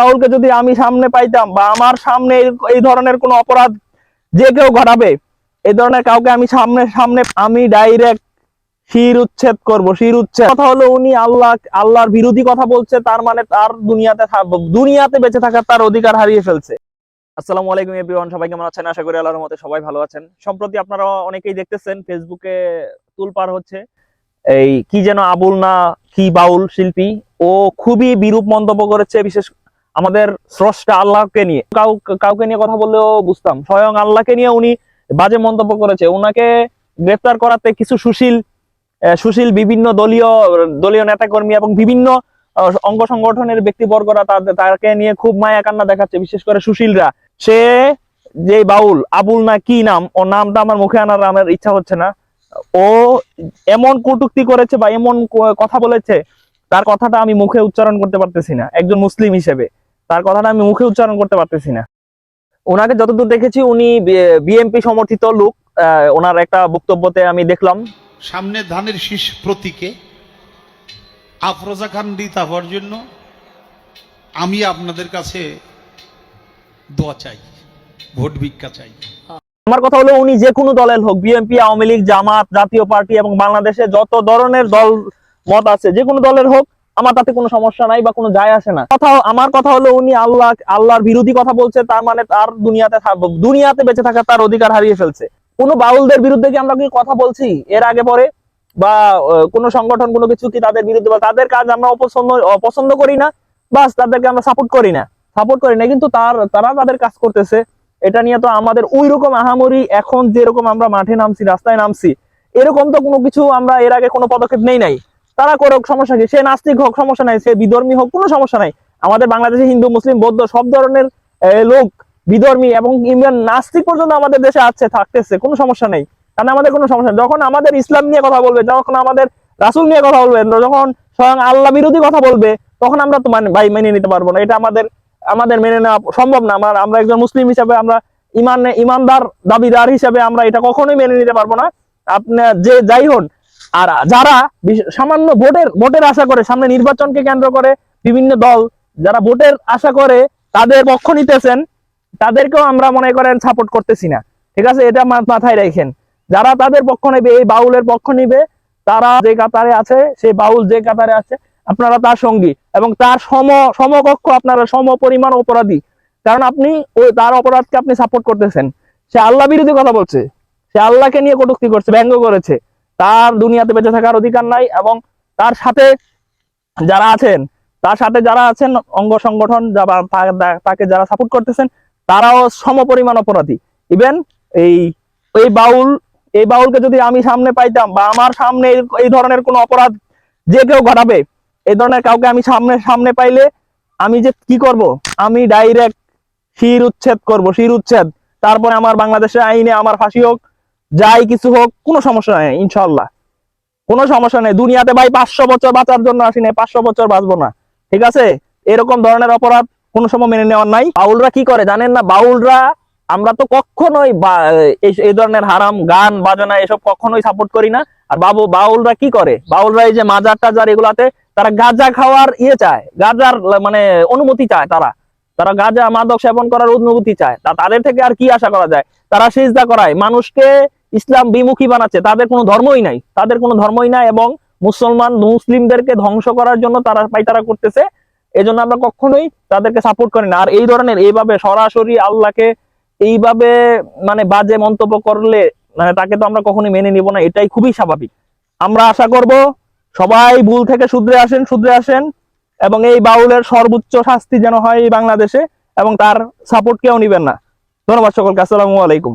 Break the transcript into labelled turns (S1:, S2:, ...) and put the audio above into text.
S1: রাহুলকে যদি আমি সামনে পাইতাম বা আমার সামনে এই- ধরনের কোনো অপরাধ যে কেউ ঘটাবে, এই ধরনের কাউকে আমি সামনে সামনে আমি ডাইরেক্ট শির উচ্ছেদ করব, শির উচ্ছেদ। কথা হলো উনি আল্লাহ, আল্লাহর বিরোধী কথা বলছে, তার মানে তার দুনিয়াতে দুনিয়াতে বেঁচে থাকার তার অধিকার হারিয়ে ফেলছে। আসসালামু আলাইকুম এভরিওয়ান সবাই কেমন আছেন? আশা করি আল্লাহর মতে সবাই ভালো আছেন। সম্প্রতি আপনারা অনেকেই দেখতেছেন ফেসবুকে তুলপার হচ্ছে এই কি যেন আবুল না কি বাউল শিল্পী। ও খুবই বিরূপ মন্তব্য করেছে, বিশেষ আমাদের স্রষ্টা আল্লাহকে নিয়ে। কাউ কাউকে নিয়ে কথা বললেও বুঝতাম। স্বয়ং আল্লাহকে নিয়ে উনি বাজে মন্তব্য করেছে। ওনাকে গ্রেফতার করাতে কিছু সুশীল সুশীল বিভিন্ন দলীয় দলীয় নেতাকর্মী এবং বিভিন্ন অঙ্গ সংগঠনের ব্যক্তিবর্গরা তাদের তাকে নিয়ে খুব মায়া কান্না দেখাচ্ছে, বিশেষ করে সুশীলরা। সে যে বাউল, আবুল না কি নাম ও নামটা আমার মুখে আনার আমার ইচ্ছা হচ্ছে না। ও এমন কটুক্তি করেছে বা এমন কথা বলেছে, তার কথাটা আমি মুখে উচ্চারণ করতে পারতেছি না, একজন মুসলিম হিসেবে। তার কথাটা আমি মুখে উচ্চারণ করতে পারতেছি না। ওনাকে যতদূর দেখেছি উনি বিএমপি সমর্থিত লোক। ওনার একটা বক্তব্যতে আমি দেখলাম।
S2: সামনে ধানের শীষ প্রতীকে আফরোজা খান রিতা হওয়ার জন্য আমি আপনাদের কাছে দোয়া চাই ভোট ভিক্ষা চাই।
S1: আমার কথা হলো উনি যে কোনো দলের হোক বিএনপি আওয়ামী লীগ জামাত জাতীয় পার্টি এবং বাংলাদেশে যত ধরনের দল মত আছে যে কোনো দলের হোক আমার তাতে কোনো সমস্যা নাই বা কোনো যায় আসে না। কথা আমার কথা হলো উনি আল্লাহ, আল্লাহর বিরোধী কথা বলছে, তার মানে তার দুনিয়াতে থাক- দুনিয়াতে বেঁচে থাকার তার অধিকার হারিয়ে ফেলছে। কোনো বাউলদের বিরুদ্ধে কি আমরা কি কথা বলছি এর আগে পরে? বা কোনো সংগঠন, কোনো কিছু কি তাদের বিরুদ্ধে বা তাদের কাজ আমরা অপছন্দ অপছন্দ করি না? বাস, তাদেরকে আমরা সাপোর্ট করি না। সাপোর্ট করি না, কিন্তু তার, তারা তাদের কাজ করতেছে। এটা নিয়ে তো আমাদের ওই রকম আহামরি এখন যেরকম আমরা মাঠে নামছি, রাস্তায় নামছি, এরকম তো কোনো কিছু আমরা এর আগে কোনো পদক্ষেপ নেই নাই। তারা করুক, সমস্যা কি? সে নাস্তিক হোক, সমস্যা নাই। সে বিধর্মী হোক, কোনো সমস্যা নাই। আমাদের বাংলাদেশে হিন্দু, মুসলিম, বৌদ্ধ সব ধরনের লোক বিধর্মী এবং ইভেন নাস্তিক পর্যন্ত আমাদের দেশে আছে, থাকতেছে, কোনো সমস্যা নেই। কারণ আমাদের কোনো সমস্যা যখন আমাদের ইসলাম নিয়ে কথা বলবে, যখন আমাদের রাসুল নিয়ে কথা বলবে, যখন স্বয়ং আল্লাহ বিরোধী কথা বলবে, তখন আমরা তো মানে ভাই মেনে নিতে পারব না। এটা আমাদের আমাদের মেনে নেওয়া সম্ভব না। আমার, আমরা একজন মুসলিম হিসাবে আমরা ইমান, ইমানদার দাবিদার হিসাবে আমরা এটা কখনোই মেনে নিতে পারব না। আপনার যে যাই হন আর যারা সামান্য ভোটের ভোটের আশা করে, সামনে নির্বাচনকে কেন্দ্র করে বিভিন্ন দল, যারা ভোটের আশা করে তাদের পক্ষ নিতেছেন, তাদেরকেও আমরা মনে করেন সাপোর্ট করতেছি না। ঠিক আছে? এটা মাথায় রাখেন। যারা তাদের পক্ষ নেবে, এই বাউলের পক্ষ নিবে, তারা যে কাতারে আছে সেই বাউল যে কাতারে আছে, আপনারা তার সঙ্গী এবং তার সম, সমকক্ষ আপনারা সম পরিমাণ অপরাধী। কারণ আপনি ওই তার অপরাধকে আপনি সাপোর্ট করতেছেন। সে আল্লাহ বিরোধী কথা বলছে। সে আল্লাহকে নিয়ে কটুক্তি করছে, ব্যঙ্গ করেছে। তার দুনিয়াতে বেঁচে থাকার অধিকার নাই এবং তার সাথে যারা আছেন, তার সাথে যারা আছেন অঙ্গ সংগঠন তাকে যারা সাপোর্ট করতেছেন, তারাও সমপরিমাণ অপরাধী। ইভেন এই এই বাউল, এই বাউলকে যদি আমি সামনে পাইতাম বা আমার সামনে এই- ধরনের কোনো অপরাধ যে কেউ ঘটাবে, এই ধরনের কাউকে আমি সামনে সামনে পাইলে আমি যে কি করব? আমি ডাইরেক্ট শির উচ্ছেদ করব, শির উচ্ছেদ। তারপরে আমার বাংলাদেশের আইনে আমার ফাঁসি হোক যাই কিছু হোক, কোনো সমস্যা নেই ইনশাল্লাহ কোনো সমস্যা নেই। দুনিয়াতে ভাই পাঁচশো বছর বাঁচার জন্য আসি নাই, পাঁচশো বছর বাঁচবো না। ঠিক আছে? এরকম ধরনের অপরাধ কোনো সময় মেনে নেওয়ার নাই। বাউলরা কি করে জানেন না? বাউলরা, আমরা তো কখনোই এই ধরনের হারাম গান, বাজনা, এসব কখনোই সাপোর্ট করি না। আর বাবু, বাউলরা কি করে? বাউলরা এই যে মাজার টাজার এগুলাতে তারা গাঁজা খাওয়ার ইয়ে চায়, গাঁজার মানে অনুমতি চায় তারা। তারা গাঁজা মাদক সেবন করার অনুমতি চায়। তাদের থেকে আর কি আশা করা যায়? তারা সিজদা করায়। মানুষকে ইসলাম বিমুখী বানাচ্ছে, তাদের কোনো ধর্মই নাই। তাদের কোনো ধর্মই নাই এবং মুসলমান, মুসলিমদেরকে ধ্বংস করার জন্য তারা পাইতারা করতেছে, এজন্য আমরা কখনোই তাদেরকে সাপোর্ট করি না। আর এই ধরনের এইভাবে সরাসরি আল্লাহকে এইভাবে মানে বাজে মন্তব্য করলে মানে তাকে তো আমরা কখনোই মেনে নিব না, এটাই খুবই স্বাভাবিক। আমরা আশা করব সবাই ভুল থেকে শুধরে আসেন শুধরে আসেন এবং এই বাউলের সর্বোচ্চ শাস্তি যেন হয় এই বাংলাদেশে এবং তার সাপোর্ট কেউ নিবেন না। ধন্যবাদ সকলকে, আসসালামু আলাইকুম।